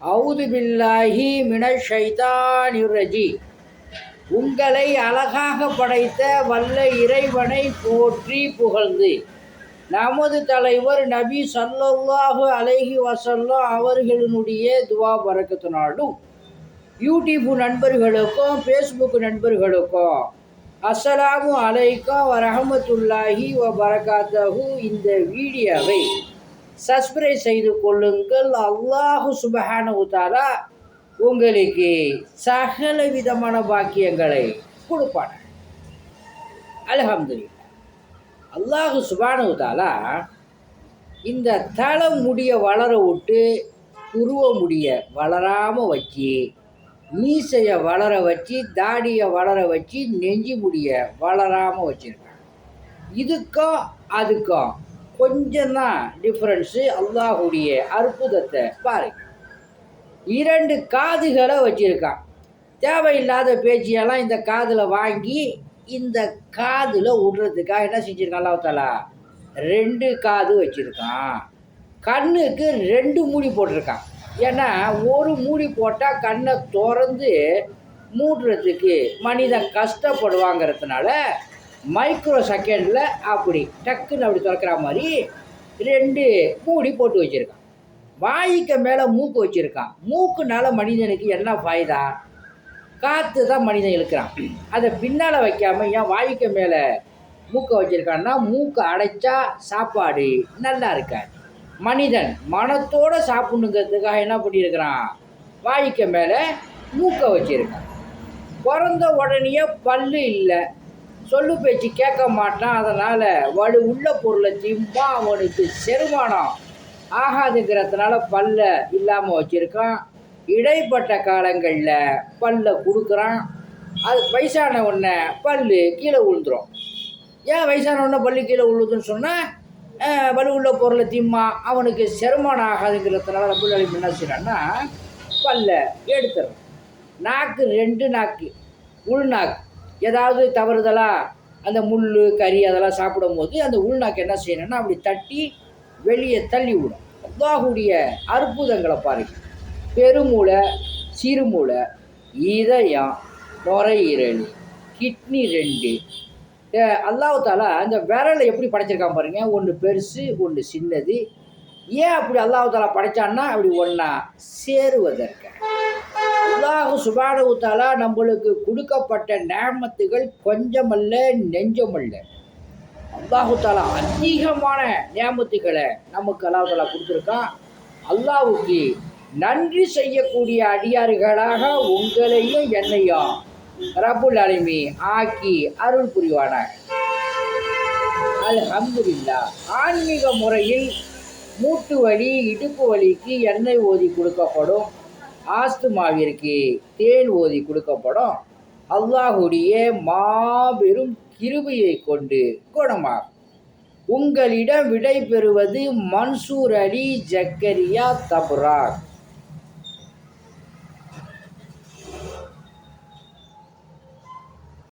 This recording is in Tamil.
அவுது பில்லாஹி மினஷைதானிரஜி உங்களை அழகாக படைத்த வல்ல இறைவனை போற்றி புகழ்ந்து நமது தலைவர் நபி ஸல்லல்லாஹு அலைஹி வசல்லா அவர்களினுடைய துவா பறக்கத்தினாலும் யூடியூப் நண்பர்களுக்கும் ஃபேஸ்புக் நண்பர்களுக்கும் அஸ்ஸலாமு அலைக்கும் வரஹமத்துல்லாஹி வ பரகாத்தஹு இந்த வீடியோவை சப்ஸ்கிரைப் செய்து கொள்ளுங்கள். அல்லாஹு சுபஹான உதாரா உங்களுக்கு சகல விதமான பாக்கியங்களை கொடுப்பான. அல்ஹம்துலில்லாஹ். அல்லாஹு சுபான தஆலா இந்த தலை முடிய வளர விட்டு துருவ முடிய வளராமல் வச்சு மீசையை வளர வச்சு தாடியை வளர வச்சு நெஞ்சு முடிய வளராமல் வச்சுருக்காங்க. இதுக்கும் அதுக்கும் கொஞ்சம் தான் டிஃப்ரென்ஸு அல்லாஹுடைய அற்புதத்தை பாருங்க. இரண்டு காதுகளை வச்சுருக்கான். தேவையில்லாத பேச்சியெல்லாம் இந்த காதில் வாங்கி இந்த காதில் விடுறதுக்காக என்ன செஞ்சுருக்கான் அல்லாஹாலா ரெண்டு காது வச்சுருக்கான். கண்ணுக்கு ரெண்டு மூடி போட்டிருக்கான். ஏன்னா ஒரு மூடி போட்டால் கண்ணை திறந்து மூடுறதுக்கு மனிதன் கஷ்டப்படுவாங்கிறதுனால மைக்ரோ செகண்டில் அப்படி டக்குன்னு அப்படி திறக்கிற மாதிரி ரெண்டு மூடி போட்டு வச்சுருக்கான். வாய்க்கு மேலே மூக்கு வச்சுருக்கான். மூக்குனால மனிதனுக்கு என்ன ஃபாய்தா? காற்று தான் மனிதன் இழுக்கிறான். அதை பின்னால் வைக்காமல் ஏன் வாய்க்கு மேலே மூக்கை வச்சுருக்கான்னா மூக்கை அடைச்சா சாப்பாடு நல்லா இருக்காது. மனிதன் மனத்தோடு சாப்பிடணுங்கிறதுக்காக என்ன பண்ணியிருக்கிறான்? வாய்க்கு மேலே மூக்கை வச்சுருக்கான். பிறந்த உடனே பல்லு இல்லை. சொல்லு பேச்சு கேட்க மாட்டான். அதனால் வலு உள்ள பொருளை திம்பா அவனுக்கு செருமானம். ஆகாதுங்கிறதுனால பல்ல இல்லாமல் வச்சுருக்கான். இடைப்பட்ட காலங்களில் பல்ல கொடுக்குறான். அது வயசான உடனே பல்லு கீழே விழுந்துடும் ஏன் வயசான உடனே பல்லு கீழே விழுதுன்னு சொன்னால் வலு உள்ள பொருளை திம்மா அவனுக்கு செருமானம் ஆகாதுங்கிறதுனால ரபுல் அலிம் என்ன செய்யறான்னா பல்ல எடுத்துடும் நாக்கு ரெண்டு நாக்கு உள்நாக்கு ஏதாவது தவறுதலாக அந்த முள் கறி அதெல்லாம் சாப்பிடும்போது அந்த உள்நாக்கு என்ன செய்யணும்னா அப்படி தட்டி வெளியே தள்ளி விடும். அல்லாஹுடைய அற்புதங்களை பாருங்க. பெருமூளை சிறுமூளை இதயம் நுரையீரல் கிட்னி ரெண்டு. அல்லாஹாலா அந்த விரலை எப்படி படைச்சிருக்கான் பாருங்க. ஒன்று பெருசு ஒன்று சின்னது. ஏன் அப்படி அல்லாஹாலா படைச்சான்னா அப்படி ஒன்றா சேருவதற்கு. அல்லாஹு சுபானவுத்தாலா நம்மளுக்கு கொடுக்கப்பட்ட நேமத்துகள் கொஞ்சமல்ல நெஞ்சமல்ல. அல்லாஹுத்தாலா அதிகமான நேமத்துகளை நமக்கு அல்லாஹாலா கொடுத்துருக்கான். அல்லாஹுக்கு நன்றி செய்யக்கூடிய அடியாறுகளாக உங்களையும் என்னையும் ரபுல் அலிமி ஆக்கி அருள் புரிவான அல்ஹம்துலில்லா ஆன்மீக முறையில் மூட்டு வலி இடுப்பு வலிக்கு எண்ணெய் ஓதி கொடுக்கப்படும். ஆஸ்துமாவிற்கு தேன் ஓதி கொடுக்கப்படும். அல்லாஹுடைய மாபெரும் கிருபையை கொண்டு குணமாகும். உங்களிடம் விடை பெறுவது மன்சூர் அலி ஜக்கரியா தபுராக்